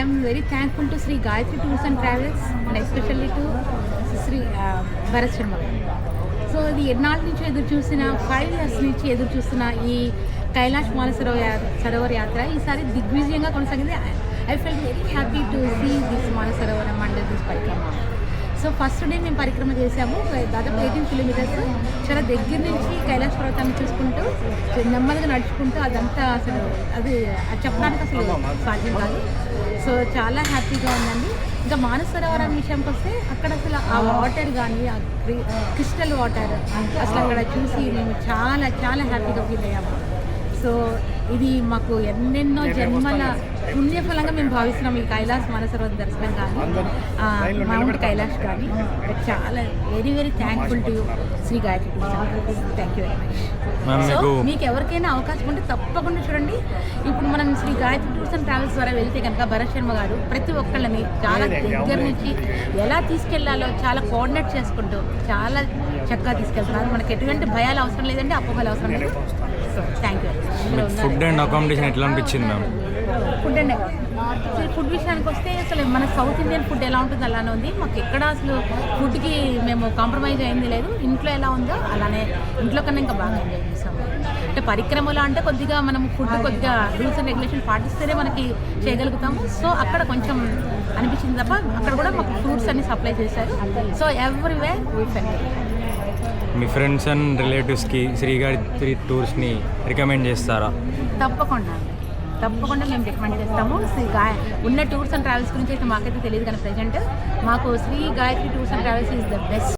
I'm very thankful to Shri Gayatri tours and travels and especially to Shri Bharat Sharma so ఇది ఎన్నాళ్ళ నుంచి ఎదురు చూసిన five years నుంచి ఎదురు చూస్తున్న ఈ కైలాష్ మానసరో సరోవర్ యాత్ర ఈసారి దిగ్విజయంగా కొనసాగింది. I feel very happy to see this Mansarovar under so first day మేము పరిక్రమ చేసాము దాదాపు ఎయిటీన్ కిలోమీటర్స్. చాలా దగ్గర నుంచి కైలాస పర్వతాన్ని చూసుకుంటూ నెమ్మదిగా నడుచుకుంటూ అదంతా అసలు అది చెప్పడానికి అసలు సాధ్యం కాదు. సో చాలా హ్యాపీగా ఉందండి. ఇంకా మానసరోవరం విషయంకి వస్తే అక్కడ అసలు ఆ వాటర్ కానీ ఆ క్రి- క్రిస్టల్ వాటర్ అసలు అక్కడ చూసి మేము చాలా చాలా హ్యాపీగా ఫీల్ అయ్యాము. సో ఇది మాకు ఎన్నెన్నో జన్మల పుణ్యఫలంగా మేము భావిస్తున్నాం. ఈ కైలాస్ మానసరోవర దర్శనం కానీ మౌంట్ కైలాష్ కానీ చాలా very very thankful to Shri Gayatri thank you very much so మీకు మీకు ఎవరికైనా అవకాశం ఉంటే తప్పకుండా చూడండి. ఇప్పుడు మనం Shri Gayatri tours and travels ద్వారా వెళ్తే కనుక భరత్ శర్మ గారు ప్రతి ఒక్కళ్ళని చాలా దగ్గర నుంచి ఎలా తీసుకెళ్ళాలో చాలా కోఆర్డినేట్ చేసుకుంటూ చాలా చక్కగా తీసుకెళ్తున్నారు. మనకి ఎటువంటి భయాలు అవసరం లేదండి అపోహలు అవసరం లేదు. So thank you food and accommodation ఎట్లా అనిపించింది మ్యామ్? ఫుడ్ అండ్ అసలు ఫుడ్ విషయానికి వస్తే అసలు మన సౌత్ ఇండియన్ ఫుడ్ ఎలా ఉంటుంది అలానే ఉంది. మాకు ఎక్కడ అసలు ఫుడ్కి మేము కాంప్రమైజ్ అయింది లేదు. ఇంట్లో ఎలా ఉందో అలానే ఇంట్లో కన్నా ఇంకా బాగా ఎంజాయ్ చేసాము అంటే పరిక్రమలో అంటే కొద్దిగా మనం ఫుడ్ కొద్దిగా రూల్స్ అండ్ రెగ్యులేషన్ పాటిస్తేనే మనకి చేయగలుగుతాము. సో అక్కడ కొంచెం అనిపించింది తప్ప అక్కడ కూడా మాకు ఫ్రూట్స్ అన్ని సప్లై చేశారు. So everywhere we fell me friends and రిలేటివ్స్కి శ్రీగారి టూర్స్ని రికమెండ్ చేస్తారా? తప్పకుండా తప్పకుండా మేము రికమెండ్ చేస్తాము. శ్రీ గాయ ఉన్న టూర్స్ అండ్ ట్రావెల్స్ గురించి అయితే మాకైతే తెలియదు కానీ ప్రజెంట్ మాకు Shri Gayatri tours and travels is the best.